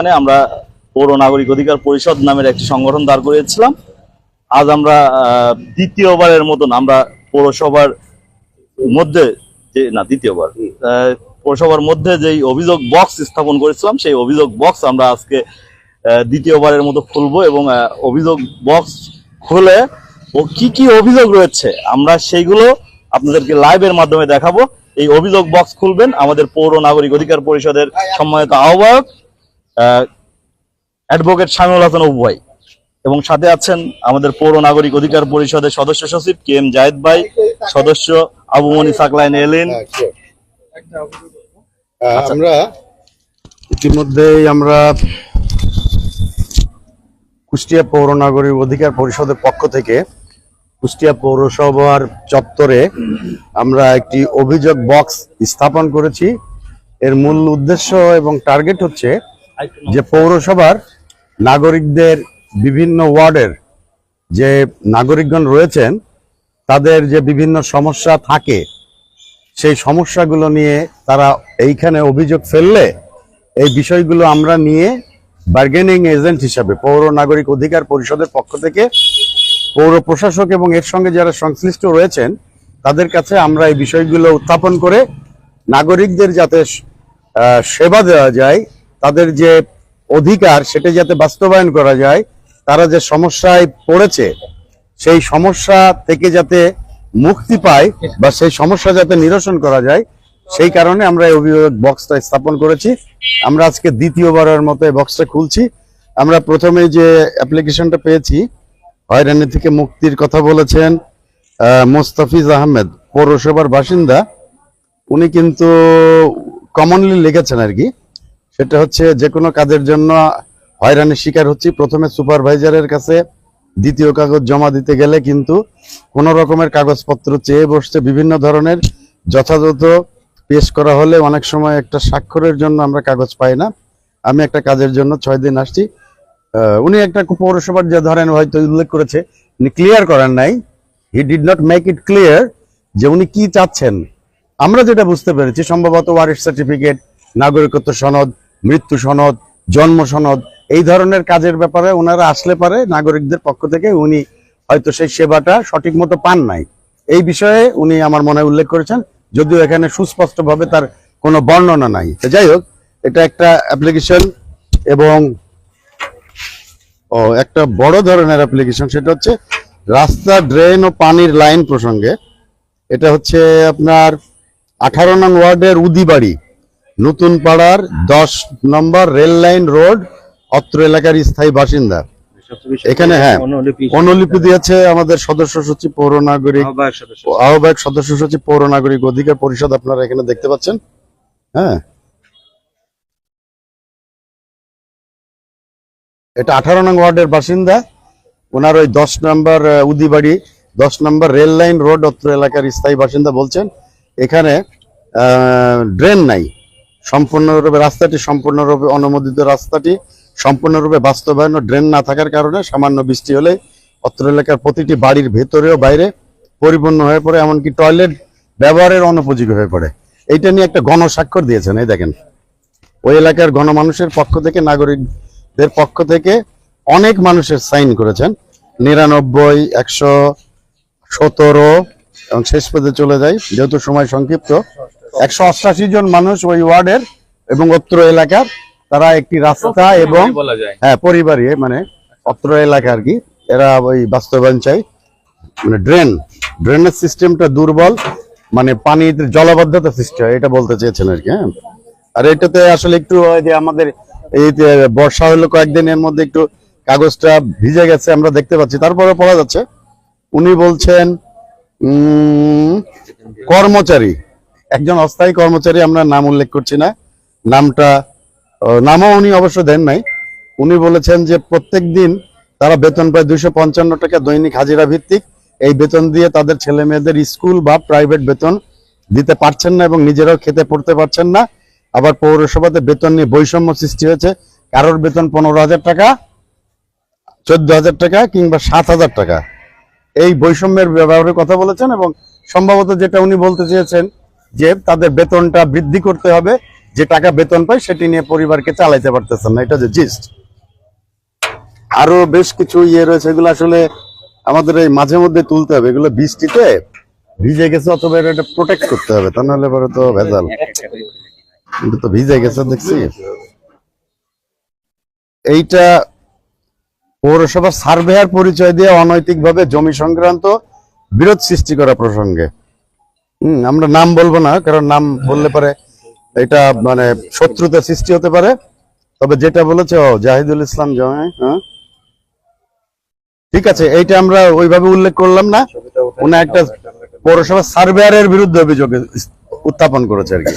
এখানে আমরা পৌর নাগরিক অধিকার পরিষদ নামের একটি সংগঠন দাঁড় করিয়েছিলাম। আজ আমরা দ্বিতীয়বারের মতন আমরা পৌরসভার মধ্যে যে, না, দ্বিতীয়বার পৌরসভার মধ্যে যেই অভিযোগ বক্স স্থাপন করেছিলাম, সেই অভিযোগ বক্স আমরা আজকে দ্বিতীয়বারের মতো খুলবো এবং অভিযোগ বক্স খুলে ও কি কি অভিযোগ রয়েছে আমরা সেইগুলো আপনাদেরকে লাইভের মাধ্যমে দেখাবো। এই অভিযোগ বক্স খুলবেন আমাদের পৌর নাগরিক অধিকার পরিষদের সম্মানিত আহ্বায়ক অ্যাডভোকেট শামিউল হাসান উভয় এবং সাথে আছেন আমাদের পৌর নাগরিক অধিকার পরিষদের সদস্য সচিব কে এম জায়েদ ভাই সদস্য আবু মনি সাকলাইন এলেন. আহ, আমরা ইতিমধ্যেই আমরা কুষ্টিয়া পৌর নাগরিক অধিকার পরিষদের পক্ষ থেকে কুষ্টিয়া পৌরসভার চত্বরে আমরা একটি অভিযোগ বক্স স্থাপন করেছি। এর মূল উদ্দেশ্য এবং টার্গেট হচ্ছে যে পৌরসভার নাগরিকদের বিভিন্ন ওয়ার্ডের যে নাগরিকগণ রয়েছেন তাদের যে বিভিন্ন সমস্যা থাকে সেই সমস্যাগুলো নিয়ে তারা এইখানে অভিযোগ ফেললে এই বিষয়গুলো আমরা নিয়ে বার্গেনিং এজেন্ট হিসাবে পৌর নাগরিক অধিকার পরিষদের পক্ষ থেকে পৌর প্রশাসক এবং এর সঙ্গে যারা সংশ্লিষ্ট রয়েছেন তাদের কাছে আমরা এই বিষয়গুলো উত্থাপন করে নাগরিকদের যাতে সেবা দেওয়া যায় তাদের যে অধিকার সেটা যাতে বাস্তবায়ন করা যায়, তারা যে সমস্যায় পড়েছে, সেই সমস্যা থেকে যাতে মুক্তি পায় বা সেই সমস্যা যাতে নিরসন করা যায়, সেই কারণে আমরা এই অভিভাবক বক্সটা স্থাপন করেছি। আমরা আজকে দ্বিতীয়বারের মতো এই বক্সটা খুলছি। আমরা প্রথমে যে অ্যাপ্লিকেশনটা পেয়েছি, হয়রানি থেকে মুক্তির কথা বলেছেন মোস্তাফিজ আহমেদ, পৌরসভার বাসিন্দা। উনি কিন্তু কমনলি লিখেছেন আর কি। সেটা হচ্ছে যে কোনো কাজের জন্য হয়রানির শিকার হচ্ছি। প্রথমে সুপারভাইজারের কাছে দ্বিতীয় কাগজ জমা দিতে গেলে কিন্তু কোন রকমের কাগজপত্র চেয়ে বসছে। বিভিন্ন ধরনের যথাযথ পেশ করা হলে অনেক সময় একটা স্বাক্ষরের জন্য আমরা কাগজ পাই না। আমি একটা কাজের জন্য ছয় দিন আসছি। উনি একটা পৌরসভার যে ধরেন হয়তো উল্লেখ করেছে, উনি ক্লিয়ার করেন নাই। He did not make it clear যে উনি কি চাচ্ছেন। আমরা যেটা বুঝতে পেরেছি, সম্ভবত ওয়ারিশ সার্টিফিকেট নাগরিকত্ব সনদ মৃত্যু সনদ, জন্ম সনদ, এই ধরনের কাজের ব্যাপারে ওনারা আসলে পারে নাগরিকদের পক্ষ থেকে উনি হয়তো সেই সেবাটা সঠিক মতো পান নাই। এই বিষয়ে উনি আমার মনে উল্লেখ করেছেন, যদিও এখানে সুস্পষ্টভাবে তার কোনো বর্ণনা নাই। যাই হোক, এটা একটা অ্যাপ্লিকেশন এবং, ও, একটা বড় ধরনের অ্যাপ্লিকেশন সেটা হচ্ছে রাস্তা ড্রেন ও পানির লাইন প্রসঙ্গে। এটা হচ্ছে আপনার আঠারো নং ওয়ার্ডের উদিবাড়ি। নতুন পাড়ার দশ নম্বর রেল লাইন রোড অত্র এলাকার স্থায়ী বাসিন্দা। এখানে হ্যাঁ অনুলিপি দিয়েছে আমাদের সদস্য সচিব পৌর নাগরিক আহ্বায়ক সদস্য। সচিব পৌর নাগরিক অধিকার পরিষদ আপনারা এখানে দেখতে পাচ্ছেন। হ্যাঁ। এটা আঠারো নং ওয়ার্ডের বাসিন্দা। ওনার ওই দশ নম্বর উদিবাড়ি দশ নম্বর রেল লাইন রোড অত্র এলাকার স্থায়ী বাসিন্দা বলছেন। এখানে ড্রেন নাই। সম্পূর্ণরূপে, রাস্তাটি সম্পূর্ণরূপে অনুমোদিত রাস্তাটি, সম্পূর্ণরূপে বাস্তবায়ন ড্রেন না থাকার কারণে সামান্য বৃষ্টি হলে অত্র এলাকার প্রতিটি বাড়ির ভেতরেও বাইরে পরিপূর্ণ হয়ে পড়ে, এমনকি টয়লেট ব্যবহারের অনুপযোগী হয়ে পড়ে। এইটা নিয়ে একটা গণস্বাক্ষর দিয়েছেন, এই দেখেন। ওই এলাকার গণমানুষের পক্ষ থেকে, নাগরিকদের পক্ষ থেকে অনেক মানুষের সাইন করেছেন। নিরানব্বই, একশো সতেরো, এবং শেষ পদে চলে যায় যেহেতু সময় সংক্ষিপ্ত। একশো অষ্টাশি জন মানুষ ওই ওয়ার্ডের এবং অত্র এলাকার তারা একটি রাস্তা এবং হ্যাঁ পরিবারে মানে অত্র এলাকা আর কি এরা ওই বাস্তবায়ন চাই। মানে ড্রেন ড্রেনেজ সিস্টেমটা দুর্বল মানে পানির জলবদ্ধতা সৃষ্টি হয় এটা বলতে চেয়েছেন আর কি হ্যাঁ। আর এটাতে আসলে একটু ওই যে আমাদের এই বর্ষা হলো কয়েকদিনের মধ্যে একটু কাগজটা ভিজে গেছে আমরা দেখতে পাচ্ছি। তারপরে পড়া যাচ্ছে। উনি বলছেন উম, কর্মচারী একজন অস্থায়ী কর্মচারী আমরা নাম উল্লেখ করছি না। নামটা নামও উনি অবশ্য দেন নাই। উনি বলেছেন যে প্রত্যেক দিন তারা বেতন পায় দুইশো পঞ্চান্ন টাকা দৈনিক হাজিরা ভিত্তিক। এই বেতন দিয়ে তাদের ছেলে মেয়েদের স্কুল বা প্রাইভেট বেতন দিতে পারছেন না এবং নিজেরাও খেতে পড়তে পারছেন না। আবার পৌরসভাতে বেতন নিয়ে বৈষম্য সৃষ্টি হয়েছে। কারোর বেতন পনেরো হাজার টাকা, চোদ্দ হাজার টাকা কিংবা সাত হাজার টাকা। এই বৈষম্যের ব্যাপারে কথা বলেছেন এবং সম্ভবত যেটা উনি বলতে চেয়েছেন যে তাদের বেতনটা বৃদ্ধি করতে হবে, যে টাকা বেতন পায় সেটি নিয়ে পরিবারকে চালাইতে পারতেছেন না। এটা যে জিস্ট আরও বেশ কিছু ইয়ে রয়েছে, এগুলো আসলে আমাদের এই মাঝে মধ্যে তুলতে হবে। এগুলো বৃষ্টিতে ভিজে গেছে, অথবা এটা প্রোটেক্ট করতে হবে, তা নাহলে পরে তো ভেজাল। এটা তো ভিজে গেছে, দেখছি। এইটা পৌরসভার সার্ভেয়ার পরিচয় দিয়ে অনৈতিকভাবে জমি সংক্রান্ত বিরোধ সৃষ্টি করা প্রসঙ্গে। হম, আমরা নাম বলব না, কারণ নাম বললে পরে এটা মানে শত্রুতা সৃষ্টি হতে পারে। তবে যেটা বলেছে, ও, জাহিদুল ইসলাম জমে হ্যাঁ? ঠিক আছে, এইটা আমরা ওইভাবে উল্লেখ করলাম না। উনি একটা পৌরসভা সার্ভেয়ারের বিরুদ্ধে অভিযোগ উত্থাপন করেছে আর কি।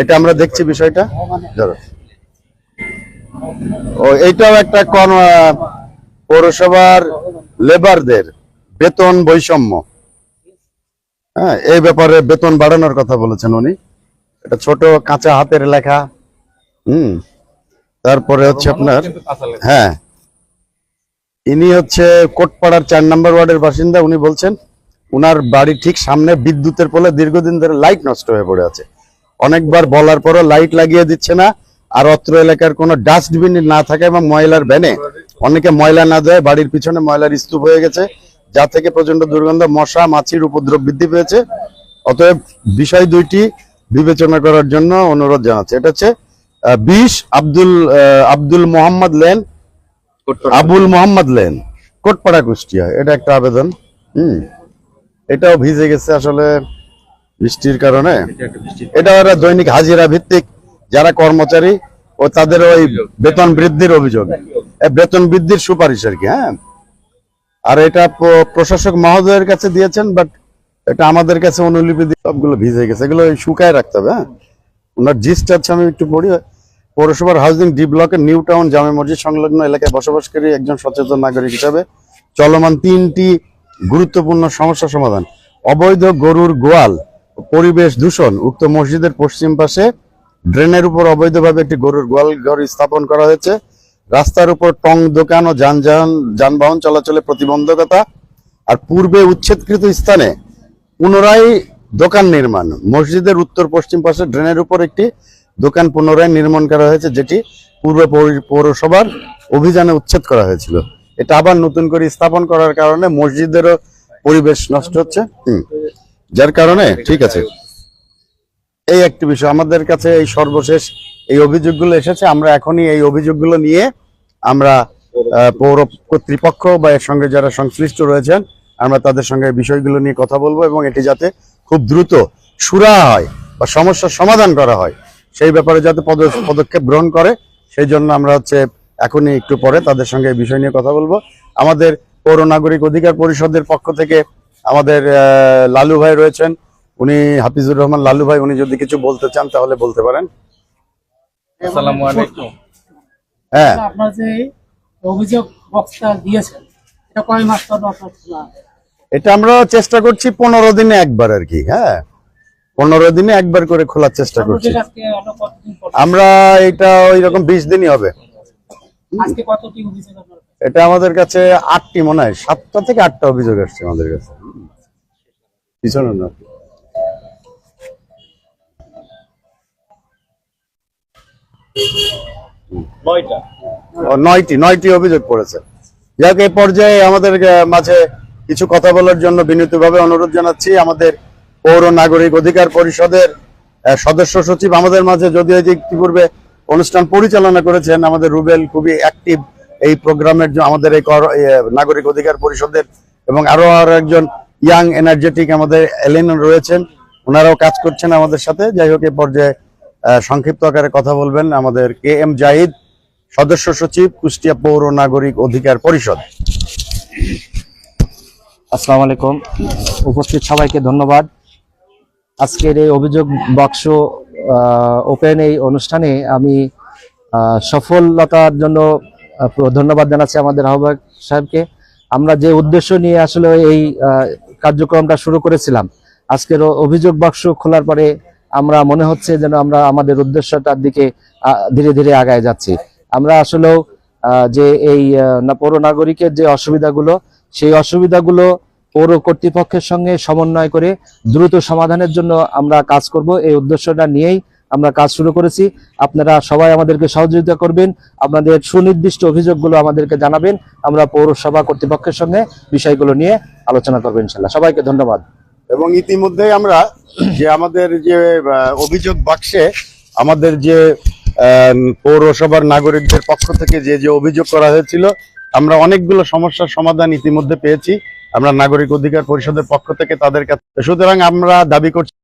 এটা আমরা দেখছি বিষয়টা। ধরো। ও, এইটাও একটা কোন পৌরসভার লেবারদের বেতন বৈষম্য। হ্যাঁ এই ব্যাপারে বেতন বাড়ানোর কথা বলেছেন উনি। এটা ছোট কাঁচা হাতের লেখা, হুম। তারপরে হচ্ছে আপনার হ্যাঁ। ইনি হচ্ছে কোটপাড়ার চার নম্বর ওয়ার্ডের বাসিন্দা, উনি বলছেন, উনার বাড়ি ঠিক সামনে বিদ্যুতের পোলে দীর্ঘদিন ধরে লাইট নষ্ট হয়ে পড়ে আছে। অনেকবার বলার পরও লাইট লাগিয়ে দিচ্ছে না, আর অত্র এলাকার কোনো ডাস্টবিন না থাকে এবং ময়লার ভ্যানে। অনেকে ময়লা না দেয়, বাড়ির পিছনে ময়লার স্তূপ হয়ে গেছে। যা থেকে প্রচণ্ড দুর্গন্ধ মশা মাছির উপদ্রব বৃদ্ধি পেয়েছে। অতএব বিষয় দুইটি বিবেচনা করার জন্য অনুরোধ জানাচ্ছে। এটা হচ্ছে বিশ আব্দুল আব্দুল মোহাম্মদ লেন আবুল মোহাম্মদ লেন কোটপাড়া কুষ্টিয়া এটা একটা আবেদন হুম। এটাও ভিজে গেছে আসলে বৃষ্টির কারণে। এটা ওরা দৈনিক হাজিরা ভিত্তিক যারা কর্মচারী ও তাদের ওই বেতন বৃদ্ধির অভিযোগ। বেতন বৃদ্ধির সুপারিশ আর কি হ্যাঁ। আর এটা প্রশাসক মহোদয়ের কাছে দিয়েছেন বাট এটা আমাদের কাছে অনুলিপি দিয়ে সবগুলো ভিজে গেছে। এগুলো শুকায় রাখতে হবে হ্যাঁ? ওনার জিস্ট আছে, আমি একটু পড়ি। পৌরসভার হাউজিং ডি ব্লকের নিউ টাউন জামে মসজিদ সংলগ্ন এলাকায় বসবাসকারী একজন সচেতন নাগরিক হিসাবে চলমান তিনটি গুরুত্বপূর্ণ সমস্যা সমাধান। অবৈধ গরুর গোয়াল, পরিবেশ দূষণ, উক্ত মসজিদের পশ্চিম পাশে ড্রেনের উপর অবৈধভাবে একটি গরুর গোয়াল ঘর স্থাপন করা হয়েছে। রাস্তার উপর টং দোকান ও যানবাহন যানবাহন চলাচলে প্রতিবন্ধকতা আর পূর্বে উচ্ছেদকৃত স্থানে পুনরায় দোকান নির্মাণ। মসজিদের উত্তর পশ্চিম পাশে ড্রেনের উপর একটি দোকান পুনরায় নির্মাণ করা হয়েছে, যেটি পূর্ব পৌরসভার অভিযানে উচ্ছেদ করা হয়েছিল। এটা আবার নতুন করে স্থাপন করার কারণে মসজিদেরও পরিবেশ নষ্ট হচ্ছে। যার কারণে, ঠিক আছে। এই একটি বিষয়। আমাদের কাছে এই সর্বশেষ এই অভিযোগগুলো এসেছে। আমরা এখনই এই অভিযোগগুলো নিয়ে আমরা পৌর কর্তৃপক্ষ বা এর সঙ্গে যারা সংশ্লিষ্ট রয়েছেন, আমরা তাদের সঙ্গে বিষয়গুলো নিয়ে কথা বলব এবং এটি যাতে খুব দ্রুত সুরাহা হয় বা সমস্যার সমাধান করা হয়, সেই ব্যাপারে যাতে পদ- পদক্ষেপ গ্রহণ করে, সেই জন্য আমরা হচ্ছে এখনই একটু পরে তাদের সঙ্গে এই বিষয় নিয়ে কথা বলব। আমাদের পৌর নাগরিক অধিকার পরিষদের পক্ষ থেকে আমাদের লালু ভাই রয়েছেন উনি হাফিজুর রহমান লালু ভাই উনি যদি কিছু বলতে চান তাহলে বলতে পারেন। আসসালামু আলাইকুম। হ্যাঁ। আপনার যে অভিযোগ বক্সটা দিয়েছেন এটা কয় মাস পর আপনার এটা আমরা চেষ্টা করছি পনেরো দিনে একবার আর কি হ্যাঁ। পনেরো দিনে একবার করে খোলার চেষ্টা করছি। আমরা এটা ওই রকম বিশ দিনই হবে? এটা আমাদের কাছে আটটি মনে হয় সাতটা থেকে আটটা অভিযোগ আসছে আমাদের কাছে। পিছনে না। নয়টা। নয়টি অভিযোগ পড়েছে যাক পর্যায়ে আমাদের মাঝে কিছু কথা বলার জন্য অনুরোধ জানাচ্ছি। আমাদের পৌর নাগরিক অধিকার পরিষদের সদস্য সচিব আমাদের মাঝে যদিও ইতিপূর্বে অনুষ্ঠান পরিচালনা করেছেন, আমাদের রুবেল খুবই অ্যাক্টিভ এই প্রোগ্রামের আমাদের এই নাগরিক অধিকার পরিষদের এবং আরও আর একজন ইয়াং এনার্জেটিক আমাদের এলেন রয়েছেন। ওনারাও কাজ করছেন আমাদের সাথে। যাই হোক এই পর্যায়ে সংক্ষিপ্ত আকারে কথা বলবেন আমাদের কে এম জাহিদ, সদস্য সচিব, কুষ্টিয়া পৌর নাগরিক অধিকার পরিষদ। আসসালামু আলাইকুম। উপস্থিত সবাইকে ধন্যবাদ। আজকের এই অভিযোগ বাক্স ওপেন এই অনুষ্ঠানে আমি সফলতার জন্য ধন্যবাদ জানাচ্ছি আমাদের আহ্বায়ক সাহেবকে। আমরা যে উদ্দেশ্য নিয়ে আসলে এই কার্যক্রমটা শুরু করেছিলাম, আজকের অভিযোগ বাক্স খোলার পরে আমরা মনে হচ্ছে যেন আমরা আমাদের উদ্দেশ্যটার দিকে ধীরে ধীরে আগায় যাচ্ছি। আমরা আসলেও যে এই পৌর নাগরিকের যে অসুবিধাগুলো, সেই অসুবিধাগুলো পৌর কর্তৃপক্ষের সঙ্গে সমন্বয় করে দ্রুত সমাধানের জন্য আমরা কাজ করব। এই উদ্দেশ্যটা নিয়েই আমরা কাজ শুরু করেছি। আপনারা সবাই আমাদেরকে সহযোগিতা করবেন। আপনাদের সুনির্দিষ্ট অভিযোগগুলো আমাদেরকে জানাবেন। আমরা পৌরসভা কর্তৃপক্ষের সঙ্গে বিষয়গুলো নিয়ে আলোচনা করব ইনশাল্লাহ সবাইকে ধন্যবাদ। এবং ইতিমধ্যে আমরা যে আমাদের যে অভিযোগ বাক্সে আমাদের যে পৌরসভার নাগরিকদের পক্ষ থেকে যে যে অভিযোগ করা হয়েছিল, আমরা অনেকগুলো সমস্যার সমাধান ইতিমধ্যে পেয়েছি। আমরা নাগরিক অধিকার পরিষদের পক্ষ থেকে তাদের কাছে সুতরাং আমরা দাবি করছি